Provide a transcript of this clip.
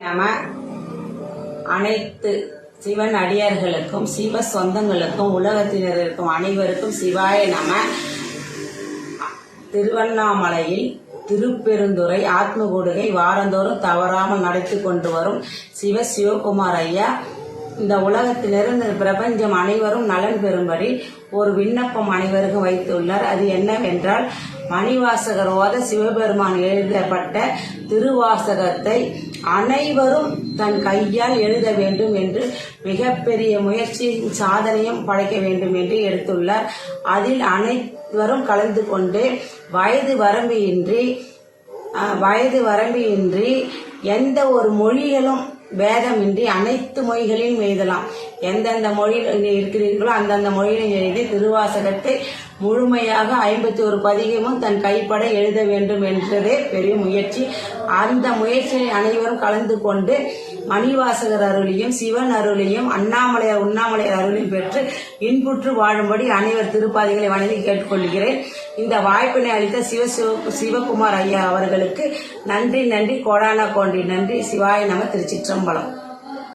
நம்ம அனைத்து சிவன் அடியார்களுக்கும் சிவ சொந்தங்களுக்கும் உலகத்தினர் இருக்கும் அனைவருக்கும் சிவாய நம. திருவண்ணாமலையில் திருப்பெருந்துறை ஆத்மகூடுகை வாரந்தோறும் தவறாமல் நடத்தி கொண்டு வரும் சிவ சிவகுமார் ஐயா. இந்த உலகத்தினர் இந்த பிரபஞ்சம் அனைவரும் நலன் பெறும்படி ஒரு விண்ணப்பம் அனைவருக்கும் வைத்துள்ளார். அது என்னவென்றால் மணிவாசகரோத சிவபெருமான் எழுதப்பட்ட திருவாசகத்தை அனைவரும் தன் கையால் எழுத வேண்டும் என்று மிகப்பெரிய முயற்சியின் சாதனையும் படைக்க வேண்டும் என்று எடுத்துள்ளார். அதில் அனைவரும் கலந்து கொண்டு வயது வரம்பின்றி வயது வரம்பின்றி எந்த ஒரு மொழிகளும் பேதமின்றி அனைத்து மொழிகளையும் எழுதலாம். எந்தெந்த மொழியில் இருக்கிறீர்களோ அந்தந்த மொழியிலும் எழுதி திருவாசகத்தை முழுமையாக ஐம்பத்தி ஒரு பதிகமும் தன் கைப்பட எழுத வேண்டும் என்றதே பெரிய முயற்சி. அந்த முயற்சியை அனைவரும் கலந்து கொண்டு மணிவாசகர் அருளையும் சிவன் அருளையும் அண்ணாமலையார் உண்ணாமலையார் அருளையும் பெற்று இன்புற்று வாழும்படி அனைவர் திருப்பாதிகளை வணங்கி கேட்டுக்கொள்கிறேன். இந்த வாய்ப்பினை அளித்த சிவ சிவ சிவகுமார் ஐயா அவர்களுக்கு நன்றி நன்றி. கோடான கோண்டி நன்றி. சிவாய நம திருச்சிற்றம்பலம்.